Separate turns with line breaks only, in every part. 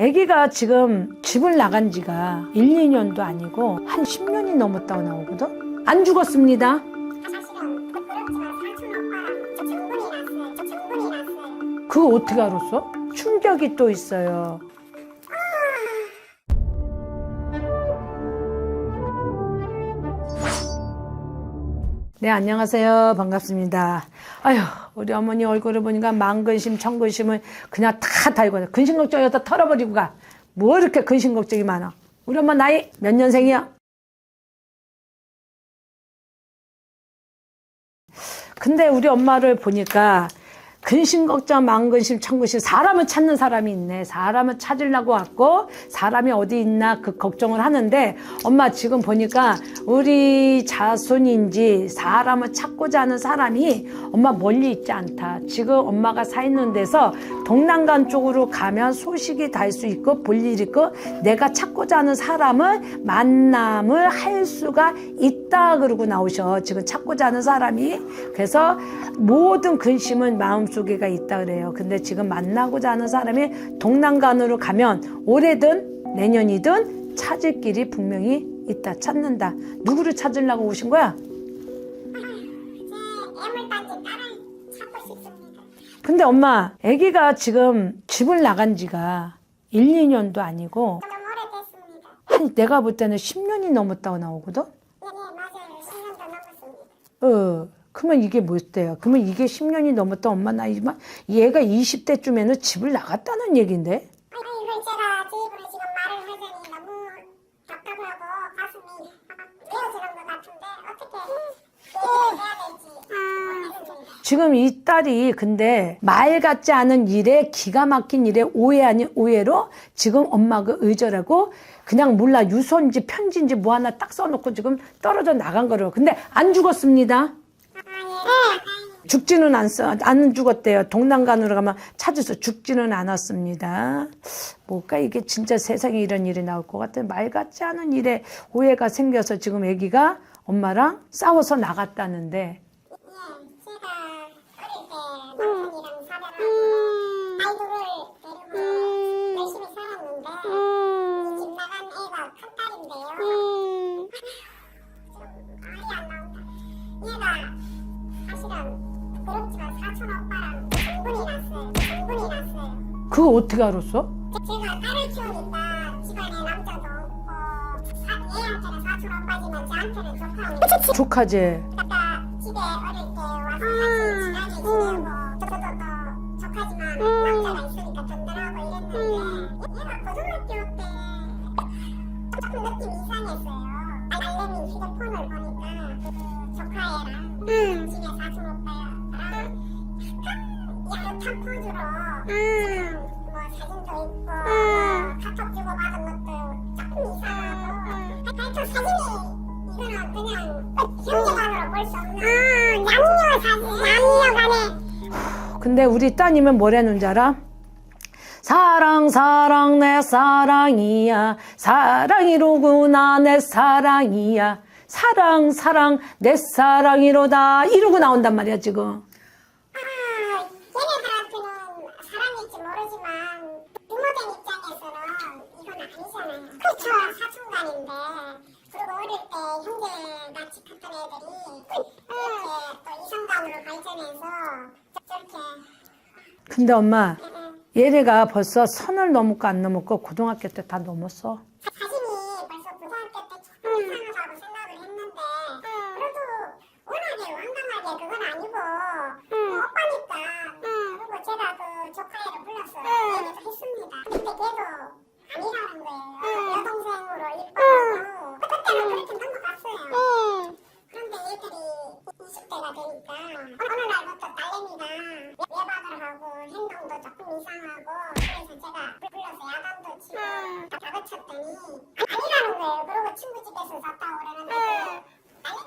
아기가 지금 집을 나간 지가 1, 2년도 아니고 한 10년이 넘었다고 나오거든? 안 죽었습니다. 그거 어떻게 알았어? 충격이 또 있어요. 네, 안녕하세요. 반갑습니다. 아휴, 우리 어머니 얼굴을 보니까 만근심, 청근심을 그냥 다 달고, 근심 걱정에다 털어버리고 가. 뭐 이렇게 근심 걱정이 많아? 우리 엄마 나이 몇 년생이야? 근데 우리 엄마를 보니까 근심 걱정 만근심 청근심 사람을 찾는 사람이 있네. 사람을 찾으려고 왔고 사람이 어디 있나 그 걱정을 하는데 엄마 지금 보니까 우리 자손인지 사람을 찾고자 하는 사람이 엄마 멀리 있지 않다. 지금 엄마가 사 있는 데서 동남간 쪽으로 가면 소식이 달 수 있고 볼일 있고 내가 찾고자 하는 사람을 만남을 할 수가 있다 그러고 나오셔 지금 찾고자 하는 사람이 그래서 모든 근심은 마음속에가 있다 그래요 근데 지금 만나고자 하는 사람이 동남간으로 가면 올해든 내년이든 찾을 길이 분명히 있다 찾는다 누구를 찾으려고 오신 거야? 근데 엄마 아기가 지금 집을 나간 지가 1, 2년도 아니고. 한 내가 볼 때는 10년이 넘었다고 나오거든?
네, 네 맞아요. 10년도 넘었습니다.
어, 그러면 이게 뭐대요? 그러면 이게 10년이 넘었다 엄마 나이지만 얘가 20대쯤에는 집을 나갔다는 얘긴데?
아니 이걸 제가 집으로 지금 말을 하자니 너무 답답하고 가슴이 메어지는 것 같은데 어떻게 해야 될지.
지금 이 딸이 근데 말 같지 않은 일에 기가 막힌 일에 오해 아닌 오해로 지금 엄마가 의절하고 그냥 몰라 유서인지 편지인지 뭐 하나 딱 써놓고 지금 떨어져 나간 거로. 근데 안 죽었습니다. 죽지는 않, 안 죽었대요. 동남간으로 가면 찾아서 죽지는 않았습니다. 뭘까 이게 진짜 세상에 이런 일이 나올 것 같아. 말 같지 않은 일에 오해가 생겨서 지금 아기가 엄마랑 싸워서 나갔다는데
예, 제가 어릴 때 살아가고 아이들을 데리고 열심히 살았는데 이 집 나간 애가 큰 딸인데요. 좀 말이 안 나온다. 얘가 사실은 부끄럽지만 사촌 오빠랑 정분이 났어요. 정분이 났어요.
그거 어떻게 알았어?
제가 딸을 키우니까 집안에 남자도 없고 사, 얘한테는 사촌 오빠지만 저한테는 조카입니다.
조카제. 근데 우리 따님은 뭐라는 줄 알아? 사랑 사랑 내 사랑이야 사랑이로구나 내 사랑이야 사랑 사랑 내 사랑이로다 이러고 나온단 말이야 지금
아, 얘네들한테는 사랑일지 모르지만 부모된 입장에서는 이건 아니잖아요. 그렇죠. 사촌간인데 그리고 어릴 때 형제 같이 컸던 애들이 이렇게 또 이성간으로 발전해서 저렇게
근데 엄마. 얘네가 벌써 선을 넘었고 안 넘었고 고등학교 때 다 넘었어?
사- 사진이 벌써 고등학교 때 조금 이상하다고 생각을 했는데 그래도 워낙에 완강하게 그건 아니고 뭐 오빠니까 그리고 제가 그 조카애를 불러서 얘기도 했습니다. 근데 걔도 아니라는 거예요. 여동생으로 이뻐하고 그렇게 넘어갔어요 그런데 얘들이 20대가 되니까 어느 날부터 딸내미가 외박을 하고 행동도 조금 이상하고 그래서 제가 불러서 야단도 치고 다 다그쳤더니 아니라는 거예요. 그리고 친구 집에서 잤다 오라는데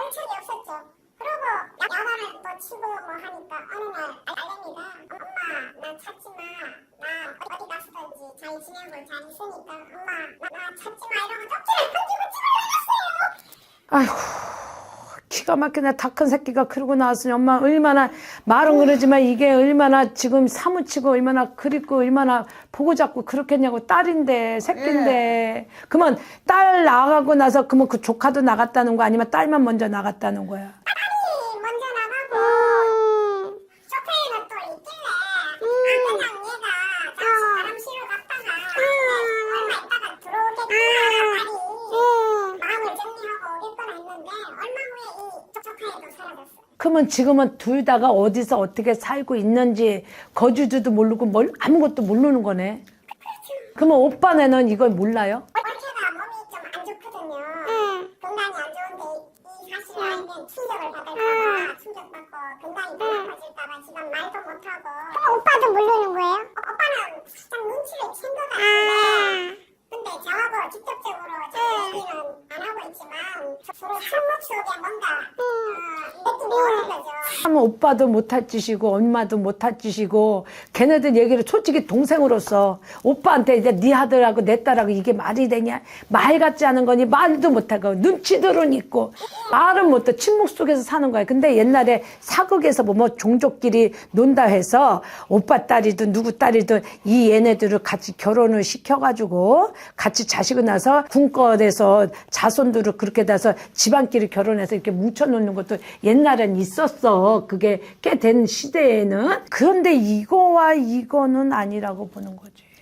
얼척이 없었죠. 그러고 야단을 또 치고 뭐 하니까 어느 날 딸내미가 엄마 나 찾지 마 나 어디 갔었든지 잘 지내고 잘 있으니까 엄마 나, 나 찾지 마. 이러고 쪽지를 던지고 집을
아이고 기가 막히네. 다 큰 새끼가 그러고 나왔으니 엄마 얼마나 말은 그러지만 이게 얼마나 지금 사무치고 얼마나 그립고 얼마나 보고 잡고 그렇겠냐고 딸인데 새끼인데. 그러면 딸 나가고 나서 그러면 그 조카도 나갔다는 거 아니면 딸만 먼저 나갔다는 거야
딸이 먼저 나가고 쇼파에는 또 있길래 아 그냥 얘가 잠시 바람 쉬러 갔다가 얼마 있다가 들어오겠구나 딸이 마음을 정리하고 오겠구나 했는데 얼마 후에 이 쇼파에도 사라졌어
그러면 지금은 둘 다가 어디서 어떻게 살고 있는지 거주지도 모르고 뭘 아무것도 모르는 거네. 그러면 오빠네는 이걸 몰라요?
올케가 몸이 좀 안 좋거든요. 건강이 안 좋은데 이 사실을 알면 충격을 받을까봐 충격받고 건강이 더 나빠질까봐 지금 말도 못하고. 오빠도 모르는 거예요? 오빠는 살짝 눈치를 챈 것 같은데 근데 저하고 직접적으로 저 얘기는 안 하고 있지만 서로 상목 속에 뭔가 어, 느낌이 오는
하면 오빠도 못할 짓이고 엄마도 못할 짓이고 걔네들 얘기를 솔직히 동생으로서 오빠한테 이제 네 아들하고 내 딸하고 이게 말이 되냐 말 같지 않은 거니 말도 못하고 눈치들은 있고 말은 못해 침묵 속에서 사는 거야 근데 옛날에 사극에서 뭐, 뭐 종족끼리 논다 해서 오빠 딸이든 누구 딸이든 이 얘네들을 같이 결혼을 시켜가지고 같이 자식을 낳아서 군권에서 자손들을 그렇게 돼서 집안끼리 결혼해서 이렇게 뭉쳐놓는 것도 옛날엔 있었어. 그게 꽤 된 시대에는. 그런데 이거와 이거는 아니라고 보는 거지.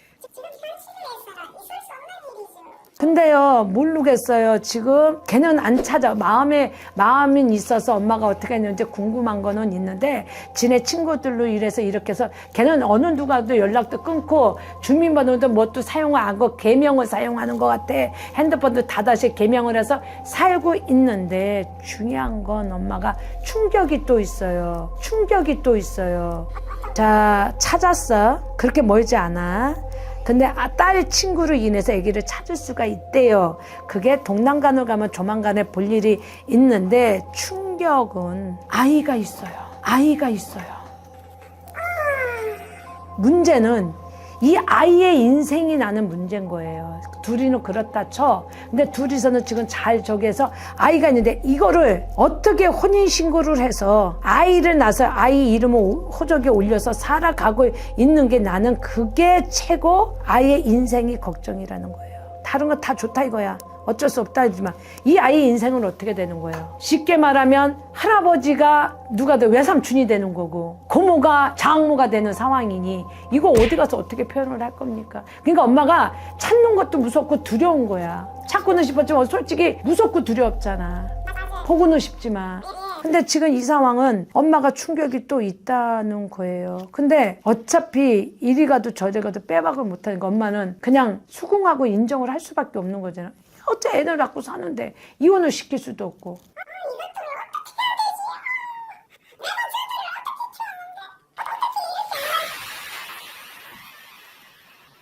근데요, 모르겠어요. 지금 걔는 안 찾아. 마음에, 마음이 있어서 엄마가 어떻게 했는지 궁금한 거는 있는데, 지네 친구들로 이래서 이렇게 해서 걔는 어느 누가도 연락도 끊고, 주민번호도 뭣도 사용 안 하고, 개명을 사용하는 것 같아. 핸드폰도 다 다시 개명을 해서 살고 있는데, 중요한 건 엄마가 충격이 또 있어요. 충격이 또 있어요. 자, 찾았어. 그렇게 멀지 않아. 근데 아, 딸 친구로 인해서 아기를 찾을 수가 있대요. 그게 동남간을 가면 조만간에 볼 일이 있는데 충격은 아이가 있어요. 아이가 있어요. 문제는 이 아이의 인생이 나는 문제인 거예요. 둘이는 그렇다 쳐. 근데 둘이서는 지금 잘 저기해서 아이가 있는데 이거를 어떻게 혼인신고를 해서 아이를 낳아서 아이 이름을 호적에 올려서 살아가고 있는 게 나는 그게 최고 아이의 인생이 걱정이라는 거예요. 다른 거 다 좋다 이거야. 어쩔 수 없다 하지만 이 아이의 인생은 어떻게 되는 거예요? 쉽게 말하면 할아버지가 누가 돼 외삼촌이 되는 거고 고모가 장모가 되는 상황이니 이거 어디 가서 어떻게 표현을 할 겁니까? 그러니까 엄마가 찾는 것도 무섭고 두려운 거야. 찾고는 싶었지만 솔직히 무섭고 두렵잖아. 보고는 싶지만. 근데 지금 이 상황은 엄마가 충격이 또 있다는 거예요. 근데 어차피 이리 가도 저리 가도 빼박을 못하니까 엄마는 그냥 수긍하고 인정을 할 수밖에 없는 거잖아. 어째 애를 낳고 사는데 이혼을 시킬 수도 없고.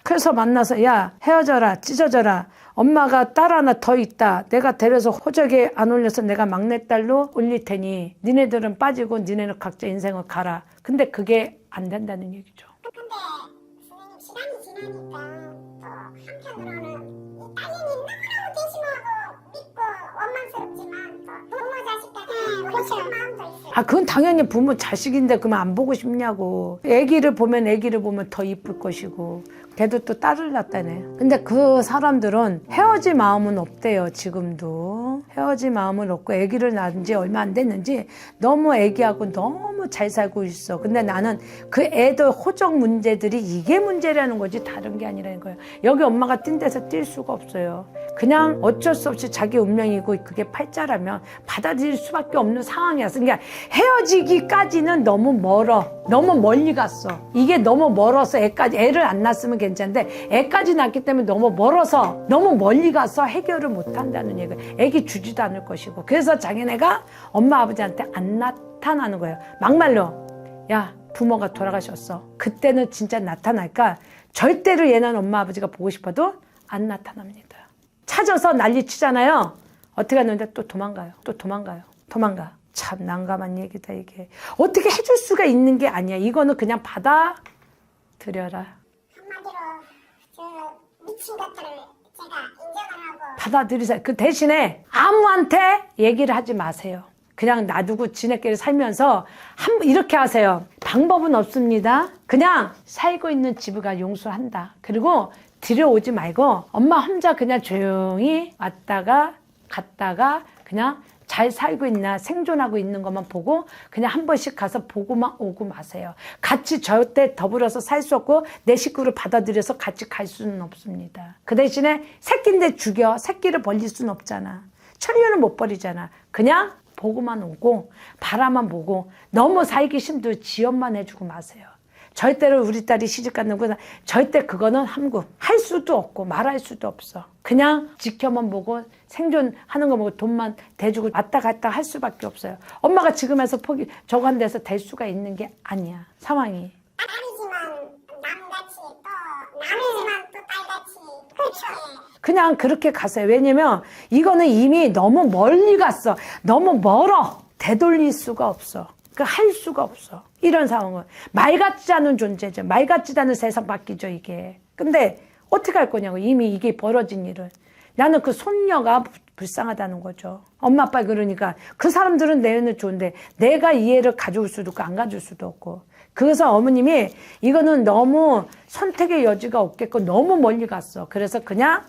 그래서 만나서 야 헤어져라 찢어져라. 엄마가 딸 하나 더 있다. 내가 데려서 호적에 안 올려서 내가 막내딸로 올릴 테니 니네들은 빠지고 니네는 각자 인생을 가라. 근데 그게 안 된다는 얘기죠.
근데 선생님 시간이 지나니까 또 한편으로는 이 딸님이 너무
아 그건 당연히 부모 자식인데 그러면 안 보고 싶냐고. 애기를 보면 애기를 보면 더 이쁠 것이고. 걔도 또 딸을 낳다네. 근데 그 사람들은 헤어질 마음은 없대요 지금도 헤어질 마음은 없고 애기를 낳은 지 얼마 안 됐는지 너무 애기하고 너무 잘 살고 있어 근데 나는 그 애들 호적 문제들이 이게 문제라는 거지 다른 게 아니라는 거예요 여기 엄마가 뛴 데서 뛸 수가 없어요 그냥 어쩔 수 없이 자기 운명이고 그게 팔자라면 받아들일 수밖에 없는 상황이었어. 그러니까 헤어지기까지는 너무 멀어. 너무 멀리 갔어. 이게 너무 멀어서 애까지 애를 안 낳았으면 괜찮은데 애까지 낳기 때문에 너무 멀어서 너무 멀리 가서 해결을 못 한다는 얘기야. 애기 주지도 않을 것이고. 그래서 자기네가 엄마 아버지한테 안 나타나는 거예요. 막말로 야 부모가 돌아가셨어. 그때는 진짜 나타날까? 절대로 얘는 엄마 아버지가 보고 싶어도 안 나타납니다. 찾아서 난리 치잖아요. 어떻게 하는데 또 도망가요. 또 도망가요. 도망가. 참 난감한 얘기다 이게. 어떻게 해줄 수가 있는 게 아니야. 이거는 그냥 받아들여라.
한마디로 저 미친 것들을
받아들이세요. 그 대신에 아무한테 얘기를 하지 마세요. 그냥 놔두고 지네끼리 살면서 한 이렇게 하세요. 방법은 없습니다. 그냥 살고 있는 집을 용서한다. 그리고 들여오지 말고 엄마 혼자 그냥 조용히 왔다가 갔다가 그냥 잘 살고 있나 생존하고 있는 것만 보고 그냥 한 번씩 가서 보고만 오고 마세요. 같이 절대 더불어서 살 수 없고 내 식구를 받아들여서 같이 갈 수는 없습니다. 그 대신에 새끼인데 죽여 새끼를 벌릴 수는 없잖아. 천년을 못 버리잖아. 그냥 보고만 오고 바라만 보고 너무 살기 힘들어 지연만 해주고 마세요. 절대로 우리 딸이 시집 갖는 건 절대 그거는 함구 할 수도 없고 말할 수도 없어. 그냥 지켜만 보고 생존하는 거 보고 돈만 대주고 왔다 갔다 할 수밖에 없어요. 엄마가 지금에서 포기 한 데서 될 수가 있는 게 아니야 상황이.
딸이지만 남같이 또 남이지만 또 딸같이 그렇죠
그냥 그렇게 가세요. 왜냐면 이거는 이미 너무 멀리 갔어. 너무 멀어. 되돌릴 수가 없어. 그할 수가 없어. 이런 상황은 말 같지 않은 존재죠. 말 같지 않은 세상 바뀌죠 이게. 근데 어떻게 할 거냐고 이미 이게 벌어진 일을. 나는 그 손녀가 부- 불쌍하다는 거죠. 엄마 아빠 그러니까 그 사람들은 내는 좋은데 내가 이해를 가져올 수도 없고 안 가져올 수도 없고. 그래서 어머님이 이거는 너무 선택의 여지가 없겠고 너무 멀리 갔어. 그래서 그냥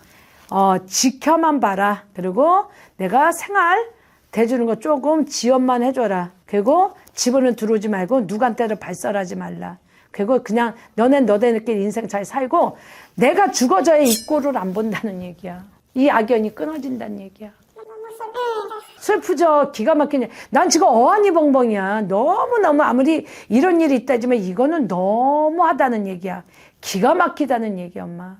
어, 지켜만 봐라. 그리고 내가 생활 대주는 거 조금 지원만 해줘라. 그리고 집으로 들어오지 말고 누구한테도 발설하지 말라. 그리고 그냥 너네 너네들끼리 인생 잘 살고 내가 죽어져야 이 꼴을 안 본다는 얘기야. 이 악연이 끊어진다는 얘기야. 슬프죠. 기가 막히네. 난 지금 어안이 벙벙이야. 너무너무 아무리 이런 일이 있다지만 이거는 너무하다는 얘기야. 기가 막히다는 얘기야, 엄마.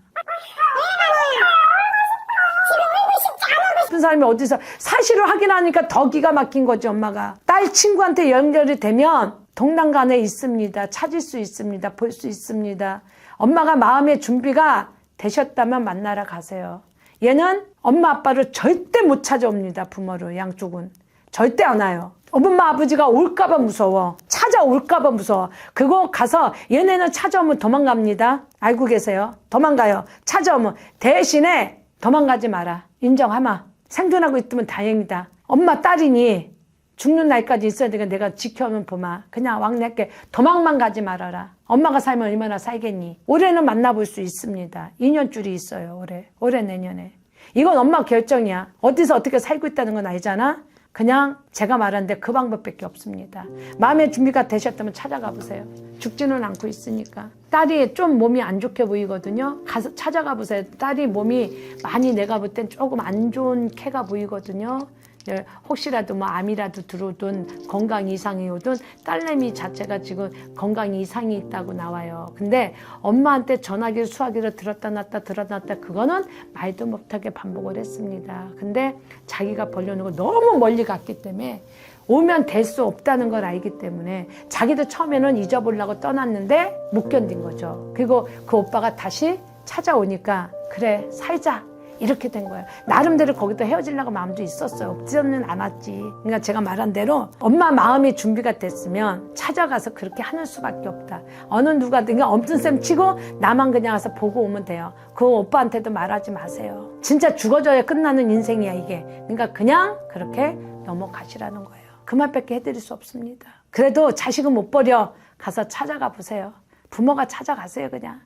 싶은 사람이 어디서 사실을 확인하니까 더 기가 막힌 거지, 엄마가. 딸 친구한테 연결이 되면 동남간에 있습니다. 찾을 수 있습니다. 볼 수 있습니다. 엄마가 마음의 준비가 되셨다면 만나러 가세요. 얘는 엄마 아빠를 절대 못 찾아옵니다. 부모를 양쪽은. 절대 안 와요. 엄마 아버지가 올까봐 무서워. 찾아올까봐 무서워. 그거 가서 얘네는 찾아오면 도망갑니다. 알고 계세요? 도망가요. 찾아오면 대신에 도망가지 마라. 인정하마. 생존하고 있으면 다행이다. 엄마 딸이니 죽는 날까지 있어야 되니까 내가 지켜오면 보마. 그냥 왕래께 도망만 가지 말아라. 엄마가 살면 얼마나 살겠니? 올해는 만나볼 수 있습니다. 2년줄이 있어요, 올해. 올해 내년에. 이건 엄마 결정이야. 어디서 어떻게 살고 있다는 건 알잖아? 그냥 제가 말하는데 그 방법밖에 없습니다. 마음의 준비가 되셨다면 찾아가 보세요. 죽지는 않고 있으니까. 딸이 좀 몸이 안 좋게 보이거든요. 가서 찾아가 보세요. 딸이 몸이 많이 내가 볼 땐 조금 안 좋은 캐가 보이거든요. 예, 혹시라도 뭐 암이라도 들어오든 건강 이상이 오든 딸내미 자체가 지금 건강 이상이 있다고 나와요. 근데 엄마한테 전화기를 수화기를 들었다 놨다 들었다 놨다 그거는 말도 못하게 반복을 했습니다. 근데 자기가 벌려놓은 거 너무 멀리 갔기 때문에 오면 될 수 없다는 걸 알기 때문에 자기도 처음에는 잊어보려고 떠났는데 못 견딘 거죠. 그리고 그 오빠가 다시 찾아오니까 그래 살자 이렇게 된 거예요. 나름대로 거기도 헤어지려고 마음도 있었어요. 없지는 않았지. 그러니까 제가 말한 대로 엄마 마음이 준비가 됐으면 찾아가서 그렇게 하는 수밖에 없다. 어느 그냥 엄든 셈 치고 나만 그냥 가서 보고 오면 돼요. 그 오빠한테도 말하지 마세요. 진짜 죽어져야 끝나는 인생이야 이게. 그러니까 그냥 그렇게 넘어가시라는 거예요. 그 말밖에 해드릴 수 없습니다. 그래도 자식은 못 버려 가서 찾아가 보세요. 부모가 찾아가세요 그냥.